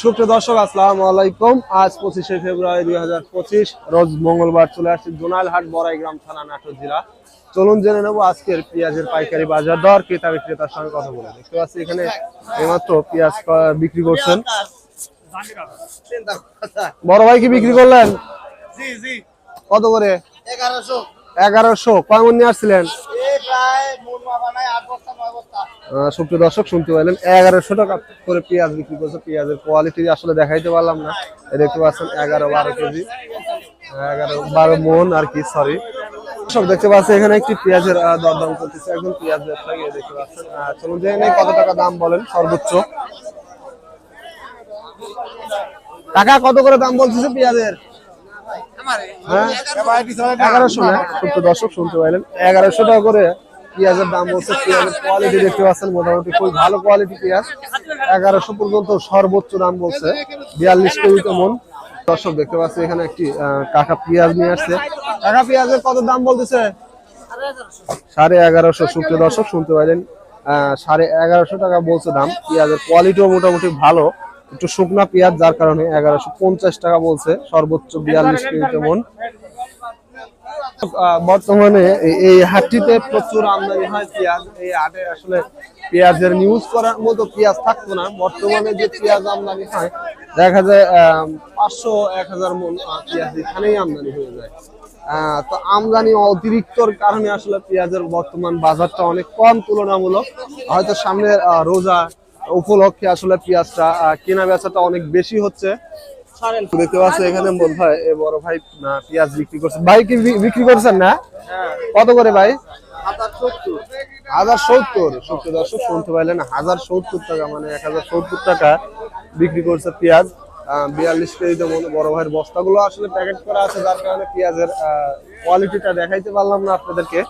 সুপ্রিয় দর্শক আসসালামু আলাইকুম। আজ পঁচিশে ফেব্রুয়ারি দুই হাজার পঁচিশ রোজ মঙ্গলবার চলে আসছে জোনালহাট বড়াইগ্রাম থানা নাটোর জেলা। চলুন জেনে নেব আজকের পেঁয়াজের পাইকারি বাজার দর। ক্রেতা বিক্রেতার সঙ্গে কথা বলে। দেখতে পাচ্ছি এখানে এইমাত্র পেঁয়াজ বিক্রি করছেন। বড় ভাই কি বিক্রি করলেন? কত করে? এগারোশো। এগারোশো। কয় মন নিয়ে আসছিলেন? সুপ্রিয় দর্শক শুনতে পাইলেন এগারোশো টাকা করে পেঁয়াজ বিক্রি করছে। পেঁয়াজের কোয়ালিটি আসলে দেখাইতে পারলাম না। দেখতে পাচ্ছেন এগারো বারো কেজি এগারো বারো মন আর কি সরি সব দেখতে পাচ্ছেন এখানে একটি পেঁয়াজের দরদাম করতেছে। একজন পেঁয়াজ ব্যবসায়ী দেখতে পাচ্ছেন চলুন জেনে কত টাকা দাম বলেন সর্বোচ্চ। টাকা কত করে দাম বলতেছে পেঁয়াজের? হ্যাঁ? এগারোশো। না সত্তর দর্শক শুনতে পাইলেন এগারোশো টাকা করে পেঁয়াজের দাম বলছে পেঁয়াজের কোয়ালিটি দেখতে পাচ্ছেন মোটামুটি খুব ভালো কোয়ালিটি পেঁয়াজ। এগারোশো পর্যন্ত সর্বোচ্চ দাম বলছে বিয়াল্লিশ কেজি মন। দর্শক দেখতে পাচ্ছি এখানে একটি কাকা পেঁয়াজ নিয়ে আসছে। কাকা পেঁয়াজের কত দাম বলতেছে? সাড়ে এগারোশো সুপ্রিয় দর্শক শুনতে পাইলেন সাড়ে এগারোশো টাকা বলছে দাম। পেঁয়াজের কোয়ালিটিও মোটামুটি ভালো। একটু শুকনা পেঁয়াজ যার কারণে এগারোশো পঞ্চাশ টাকা বলছে সর্বোচ্চ বিয়াল্লিশ কেজি মন। আহ, বর্তমানে এই- হাটটিতে প্রচুর আমদানি হয় পেঁয়াজ। এই হাটে আসলে পেঁয়াজের নিউজ করার মতো পেঁয়াজ থাকতো না। বর্তমানে যে পেঁয়াজ আমদানি হয়, দেখা যায় পাঁচশো, এক হাজার মন পেঁয়াজ এখানেই আমদানি হয়ে যায়। তো আমদানি অতিরিক্তর কারণে আসলে পেঁয়াজের বর্তমান বাজারটা অনেক কম তুলনামূলক। হয়তো সামনে রোজা উপলক্ষে আসলে পেঁয়াজটা কেনা বেচাটা অনেক বেশি হচ্ছে। দেখতে পাচ্ছি এখানে মনে হয় এ বড় ভাই পেঁয়াজ বিক্রি করছে। ভাই কি বিক্রি করছেন না? কত করে ভাই? হাজার সত্তর। হাজার সত্তর। সত্তর দর্শক শুনতে পাইলেন। হাজার সত্তর টাকা মানে এক হাজার সত্তর টাকা বিক্রি করছে পেঁয়াজ। বিয়াল্লিশ কেজিতে মনে বড় ভাইয়ের বস্তাগুলো আসলে প্যাকেট করা আছে যার কারণে পেঁয়াজের কোয়ালিটিটা দেখাইতে পারলাম না আপনাদেরকে।